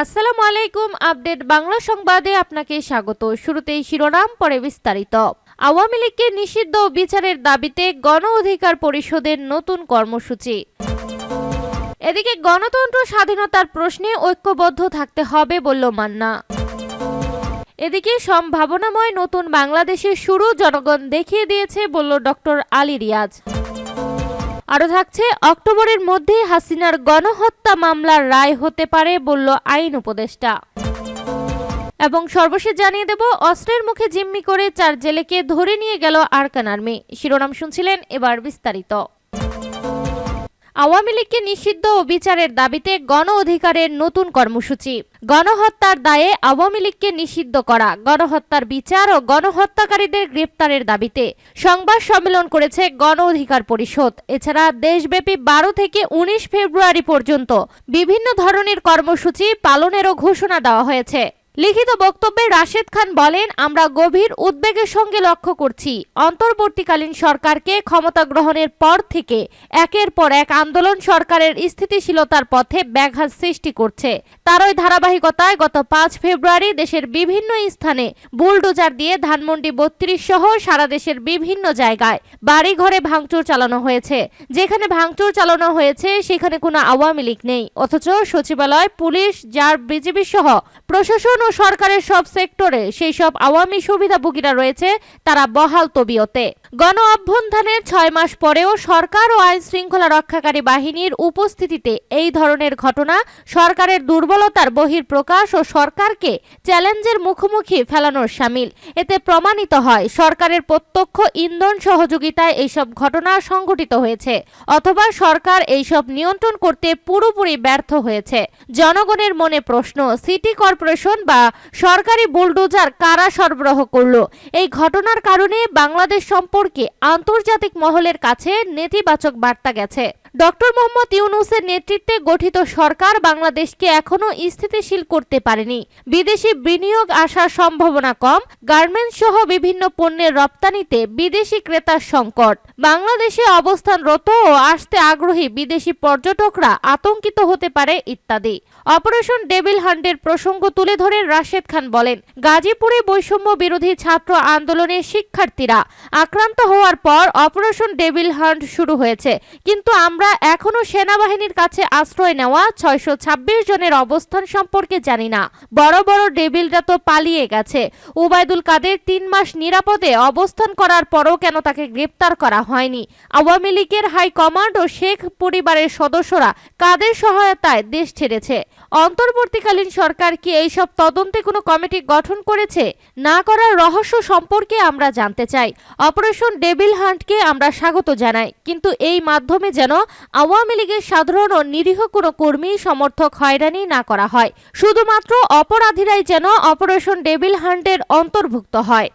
আসসালামু আলাইকুম আপডেট বাংলা সংবাদে আপনাকে স্বাগত। শুরুতেই শিরোনাম, পরে বিস্তারিত। আওয়ামী লীগকে নিষিদ্ধ বিচারের দাবিতে গণ অধিকার পরিষদের নতুন কর্মসূচি। এদিকে গণতন্ত্র স্বাধীনতার প্রশ্নে ঐক্যবদ্ধ থাকতে হবে বলল মান্না। এদিকে সম্ভাবনাময় নতুন বাংলাদেশের শুরু জনগণ দেখিয়ে দিয়েছে, বলল ডক্টর আলী রিয়াজ। আরও থাকছে, অক্টোবরের মধ্যে হাসিনার গণহত্যা মামলার রায় হতে পারে, বলল আইন উপদেষ্টা। এবং সর্বশেষ জানিয়ে দেব, অস্ত্রের মুখে জিম্মি করে চার জেলেকে ধরে নিয়ে গেল আরকান আর্মি। শিরোনাম শুনছিলেন এবার বিস্তারিত। আওয়ামী লীগকে নিষিদ্ধ ও বিচারের দাবিতে গণ অধিকারের নতুন কর্মসূচি। গণহত্যার দায়ে আওয়ামী লীগকে নিষিদ্ধ করা, গণহত্যার বিচার ও গণহত্যাকারীদের গ্রেপ্তারের দাবিতে সংবাদ সম্মেলন করেছে গণ অধিকার পরিষদ। এছাড়া দেশব্যাপী বারো থেকে উনিশ ফেব্রুয়ারি পর্যন্ত বিভিন্ন ধরনের কর্মসূচি পালনেরও ঘোষণা দেওয়া হয়েছে। লিখিত বক্তব্যে রাশেদ খান বলেন, আমরা গভীর উদ্বেগের সঙ্গে লক্ষ্য করছি। অন্তর্বর্তীকালীন সরকারকে ক্ষমতা গ্রহণের পর থেকে একের পর এক আন্দোলন সরকারের স্থিতিশীলতার পথে ব্যাঘাত সৃষ্টি করছে। তারই ধারাবাহিকতায় গত পাঁচ ফেব্রুয়ারি দেশের বিভিন্ন স্থানে বুলডোজার দিয়ে ধানমন্ডি বত্রিশ সহ সারা দেশের বিভিন্ন জায়গায় বাড়ি ঘরে ভাঙচুর চালানো হয়েছে। যেখানে ভাঙচুর চালানো হয়েছে, সেখানে কোনো আওয়ামী লীগ নেই। অথচ সচিবালয়, পুলিশ যার বিজেপি সহ প্রশাসন ও সরকারের সব সেক্টরে সেই সব আওয়ামী সুবিধাভোগীরা রয়েছে, তারা বহাল তবিয়তে। গণ অভ্যন্থানের ছয় মাস পরেও সরকার ও আইন শৃঙ্খলা রক্ষাকারী বাহিনীর উপস্থিতিতে এই ধরনের ঘটনা সরকারের দুর্বলতার বহির প্রকাশ ও সরকারকে চ্যালেঞ্জের মুখোমুখি ফেলানোর সামিল। এতে প্রমাণিত হয়, সরকারের প্রত্যক্ষ ইন্ধন সহযোগিতায় এইসব ঘটনা সংঘটিত হয়েছে, অথবা সরকার এইসব নিয়ন্ত্রণ করতে পুরোপুরি ব্যর্থ হয়েছে। জনগণের মনে প্রশ্ন, সিটি কর্পোরেশন বা সরকারি বুলডোজার কারা সরবরাহ করল? এই ঘটনার কারণে বাংলাদেশ সম্পর্কে আন্তর্জাতিক মহলের কাছে নেতিবাচক বার্তা গেছে। ডক্টর মোহাম্মদ ইউনুসের নেতৃত্বে গঠিত সরকার বাংলাদেশকে এখনও স্থিতিশীল করতে পারেনি। বিদেশি বিনিয়োগ আসার সম্ভাবনা কম গার্মেন্টস সহ বিভিন্ন পণ্যের রপ্তানিতে বিদেশি ক্রেতার সংকট। বাংলাদেশে অবস্থানরত ও আসতে আগ্রহী বিদেশি পর্যটকরা আতঙ্কিত হতে পারে ইত্যাদি। অপারেশন ডেভিল হান্টের প্রসঙ্গ তুলে ধরে রাশেদ খান বলেন, গাজীপুরে বৈষম্য বিরোধী ছাত্র আন্দোলনে শিক্ষার্থীরা আক্রান্ত হওয়ার পর অপারেশন ডেভিল হান্ট শুরু হয়েছে। কিন্তু আমরা এখনও সেনাবাহিনীর কাছে আশ্রয় নেওয়া ছয়শো ছাব্বিশ জনের অবস্থান সম্পর্কে জানি না। বড় বড় ডেভিলরা তো পালিয়ে গেছে। উবায়দুল কাদের তিন মাস নিরাপদে অবস্থান করার পরও কেন তাকে গ্রেপ্তার করা হয়নি? আওয়ামী লীগের হাইকমান্ড ও শেখ পরিবারের সদস্যরা কাদের সহায়তায় দেশ ছেড়েছে? অন্তর্বর্তীকালীন সরকার কি এইসব তদন্তে কোনো কমিটি গঠন করেছে? না করার রহস্য সম্পর্কে আমরা জানতে চাই। অপারেশন ডেভিল হান্টকে আমরা স্বাগত জানাই, কিন্তু এই মাধ্যমে যেন আওয়ামী লীগের সাধারণ ও নিরীহ কোনো কর্মী সমর্থক হয়রানি না করা হয়। শুধুমাত্র অপরাধীরাই যেন অপারেশন ডেভিল হান্টের অন্তর্ভুক্ত হয়।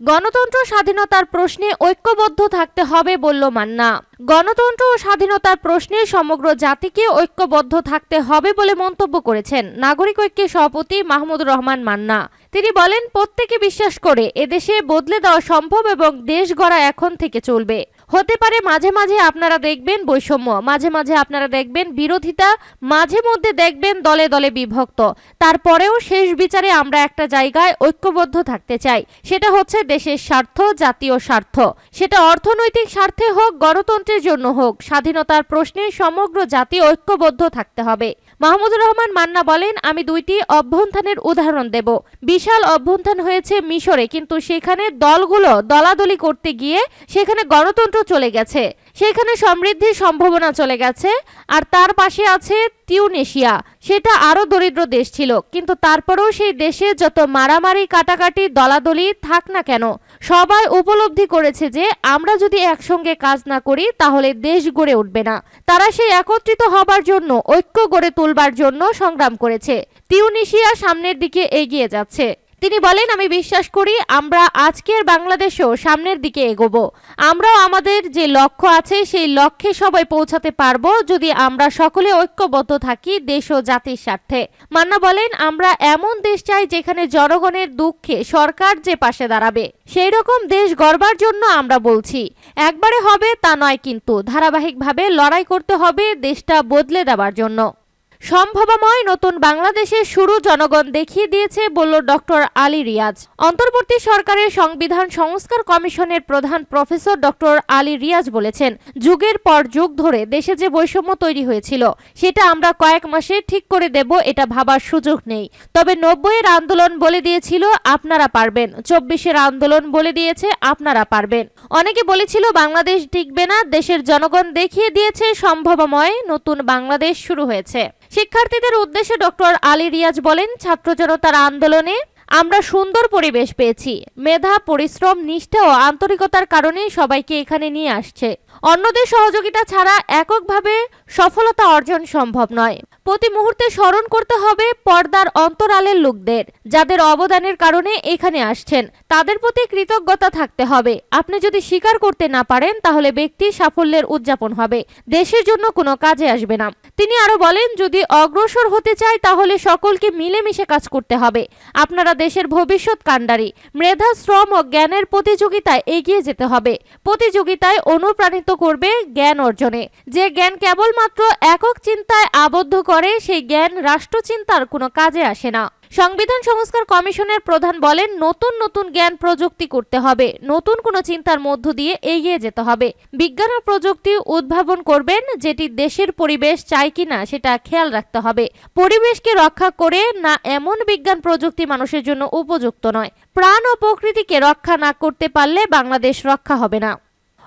গণতন্ত্র স্বাধীনতার প্রশ্নে ঐক্যবদ্ধ থাকতে হবে বলল মান্না। গণতন্ত্র ও স্বাধীনতার প্রশ্নে সমগ্র জাতিকে ঐক্যবদ্ধ থাকতে হবে বলে মন্তব্য করেছেন নাগরিক ঐক্যের সভাপতি মাহমুদুর রহমান মান্না। তিনি বলেন, প্রত্যেকে বিশ্বাস করে এদেশে বদলে দেওয়া সম্ভব এবং দেশ গড়া এখন থেকে চলবে। হতে পারে মাঝে মাঝে আপনারা দেখবেন বৈষম্য, মাঝে মাঝে আপনারা দেখবেন বিরোধিতা, মাঝে মধ্যে দেখবেন দলে দলে বিভক্ত। তারপরেও শেষ বিচারে আমরা একটা জায়গায় ঐক্যবদ্ধ থাকতে চাই। সেটা হচ্ছে দেশের স্বার্থ, জাতীয় স্বার্থ। সেটা অর্থনৈতিক স্বার্থে হোক, গণতন্ত্রের জন্য হোক, স্বাধীনতার প্রশ্নে সমগ্র জাতি ঐক্যবদ্ধ থাকতে হবে। মাহমুদুর রহমান মান্না বলেন, আমি দুইটি অভ্যন্থানের উদাহরণ দেব। বিশাল অভ্যন্থান হয়েছে মিশরে, কিন্তু সেখানে দলগুলো দলাদলি করতে গিয়ে সেখানে গণতন্ত্র চলে গেছে। সেখানে সমৃদ্ধির সম্ভাবনা চলে গেছে, আর তার পাশে আছে টিউনেশিয়া সেটা আরও দরিদ্র দেশ ছিল, কিন্তু তারপরেও সেই দেশে যত মারামারি, কাটাকাটি, দলাদলি থাক না কেন, সবাই উপলব্ধি করেছে যে আমরা যদি একসঙ্গে কাজ না করি, তাহলে দেশ গড়ে উঠবে না। তারা সেই একত্রিত হবার জন্য, ঐক্য গড়ে তুলবার জন্য সংগ্রাম করেছে। টিউনিশিয়া সামনের দিকে এগিয়ে যাচ্ছে। তিনি বলেন, আমি বিশ্বাস করি আমরা আজকের বাংলাদেশও সামনের দিকে এগোবো। আমরাও আমাদের যে লক্ষ্য আছে, সেই লক্ষ্যে সবাই পৌঁছাতে পারব যদি আমরা সকলে ঐক্যবদ্ধ থাকি দেশ ও জাতির স্বার্থে। মান্না বলেন, আমরা এমন দেশ চাই যেখানে জনগণের দুঃখে সরকার যে পাশে দাঁড়াবে। সেই রকম দেশ গড়বার জন্য আমরা বলছি। একবারে হবে তা নয় কিন্তু, ধারাবাহিকভাবে লড়াই করতে হবে দেশটা বদলে দেওয়ার জন্য। সম্ভাবময় নতুন বাংলাদেশের শুরু জনগণ দেখিয়ে দিয়েছে, বলল ডক্টর আলী রিয়াজ। অন্তর্বর্তী সরকারের সংবিধান সংস্কার কমিশনের প্রধান প্রফেসর ডক্টর আলী রিয়াজ বলেছেন, যুগের পর যুগ ধরে দেশে যে বৈষম্য তৈরি হয়েছিল, সেটা আমরা কয়েক মাসে ঠিক করে দেব, এটা ভাবার সুযোগ নেই। তবে নব্বইয়ের আন্দোলন বলে দিয়েছিল, আপনারা পারবেন। চব্বিশের আন্দোলন বলে দিয়েছে, আপনারা পারবেন। অনেকে বলেছিল, বাংলাদেশ টিকবে না, দেশের জনগণ দেখিয়ে দিয়েছে, সম্ভাবময় নতুন বাংলাদেশ শুরু হয়েছে। শিক্ষার্থীদের উদ্দেশ্যে ডক্টর আলী রিয়াজ বলেন ছাত্র জনতার আন্দোলনে। আমরা সুন্দর পরিবেশ পেয়েছি। মেধা, পরিশ্রম, নিষ্ঠা ও আন্তরিকতার কারণেই সবাইকে এখানে নিয়ে আসছে। অন্যদের সহযোগিতা ছাড়া এককভাবে সফলতা অর্জন সম্ভব নয়। প্রতি মুহূর্তে স্মরণ করতে হবে পর্দার অন্তরালের লোকদের, যাদের অবদানের কারণে এখানে আসছেন। তাদের প্রতি কৃতজ্ঞতা থাকতে হবে। আপনি যদি স্বীকার করতে না পারেন, তাহলে ব্যক্তি সাফল্যের উদযাপন হবে। দেশের জন্য কোনো কাজে আসবে না। তিনি আরও বলেন, যদি অগ্রসর হতে চাই তাহলে সকলকে মিলেমিশে কাজ করতে হবে। আপনারা দেশের ভবিষ্যৎ কাণ্ডারি, মেধা, শ্রম ও জ্ঞানের প্রতিযোগিতায় এগিয়ে যেতে হবে। প্রতিযোগিতায় অনুপ্রাণিত করবে জ্ঞান অর্জনে। যে জ্ঞান কেবলমাত্র একক চিন্তায় আবদ্ধ করে সেই জ্ঞান রাষ্ট্রচিন্তার কোনো কাজে আসে না। সংবিধান সংস্কার কমিশনের প্রধান বলেন, নতুন নতুন জ্ঞান প্রযুক্তি করতে হবে। নতুন কোনো চিন্তার মধ্য দিয়ে এগিয়ে যেতে হবে। বিজ্ঞান ও প্রযুক্তি উদ্ভাবন করবেন যেটি দেশের পরিবেশ চাই কিনা সেটা খেয়াল রাখতে হবে। পরিবেশকে রক্ষা করে না এমন বিজ্ঞান প্রযুক্তি মানুষের জন্য উপযুক্ত নয়। প্রাণ ও প্রকৃতিকে রক্ষা না করতে পারলে বাংলাদেশ রক্ষা হবে না।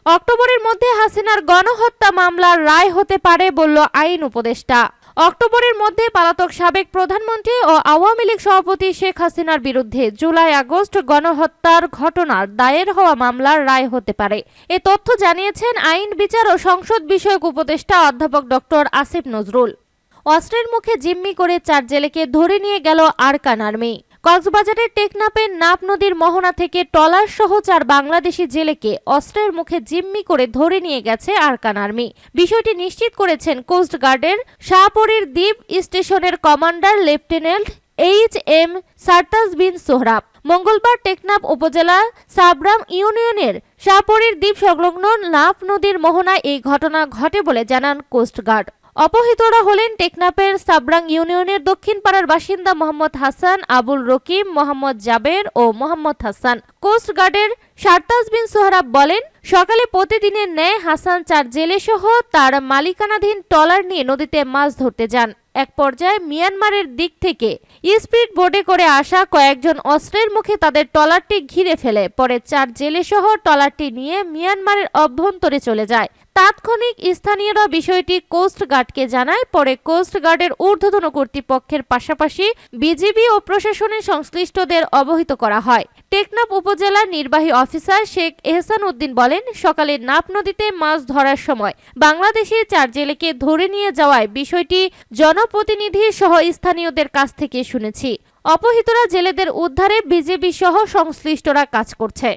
অক্টোবরের মধ্যে হাসিনার গণহত্যা মামলার রায় হতে পারে, বলল আইন উপদেষ্টা। অক্টোবরের মধ্যে পলাতক সাবেক প্রধানমন্ত্রী ও আওয়ামী লীগ সভাপতি শেখ হাসিনার বিরুদ্ধে জুলাই আগস্ট গণহত্যার ঘটনার দায়ের হওয়া মামলার রায় হতে পারে। এ তথ্য জানিয়েছেন আইন, বিচার ও সংসদ বিষয়ক উপদেষ্টা অধ্যাপক ডক্টর আসিফ নজরুল। অস্ত্রের মুখে জিম্মি করে চার জেলেকে ধরে নিয়ে গেল আরকান আর্মি। কক্সবাজারের টেকনাপের নাপ নদীর মোহনা থেকে টলার সহ চার বাংলাদেশি জেলেকে অস্ত্রের মুখে জিম্মি করে ধরে নিয়ে গেছে আরকান আর্মি। বিষয়টি নিশ্চিত করেছেন কোস্ট গার্ডের শাহপরীর দ্বীপ স্টেশনের commander lieutenant H M Sartas bin Sohrab. মঙ্গলবার টেকনাফ উপজেলা সাবরাম ইউনিয়নের শাহপরীর দ্বীপ সংলগ্ন নাফ নদীর মোহনায় এই ঘটনা ঘটে বলে জানান কোস্টগার্ড। অপহৃতরা হলেন টেকনাফের সাবরাং ইউনিয়নের দক্ষিণ পাড়ার বাসিন্দা মোহাম্মদ হাসান, আবুল রকিম, মোহাম্মদ জাবের ও মোহাম্মদ হাসান। কোস্টগার্ডের সারতাজ বিন সোহরাব বলেন, সকালে প্রতিদিনের ন্যায় হাসান চার জেলে সহ তার মালিকানাধীন ট্রলার নিয়ে নদীতে মাছ ধরতে যান। এক পর্যায়ে মিয়ানমারের দিক থেকে স্পিড বোটে করে আসা কয়েকজন অস্ত্রের মুখে তাদের ট্রলারটি ঘিরে ফেলে। পরে চার জেলে সহ ট্রলারটি নিয়ে মিয়ানমারের অভ্যন্তরে চলে যায়। তাৎক্ষণিক স্থানীয়রা বিষয়টি কোস্ট গার্ডকে জানায়, পরে কোস্ট গার্ডের ঊর্ধ্বতন কর্তৃপক্ষের পাশাপাশি বিজিবি ও প্রশাসনের সংশ্লিষ্টদের অবহিত করা হয়। টেকনাফ উপজেলার নির্বাহী অফিসার শেখ এহসান উদ্দিন বলেন, সকালে নাপ নদীতে মাছ ধরার সময় বাংলাদেশি চার জেলেকে ধরে নিয়ে যাওয়ায় বিষয়টি জনপ্রতিনিধি সহ স্থানীয়দের কাছ থেকে শুনেছি। অপহৃতরা জেলেদের উদ্ধারে বিজেপি সহ সংশ্লিষ্টরা কাজ করছে।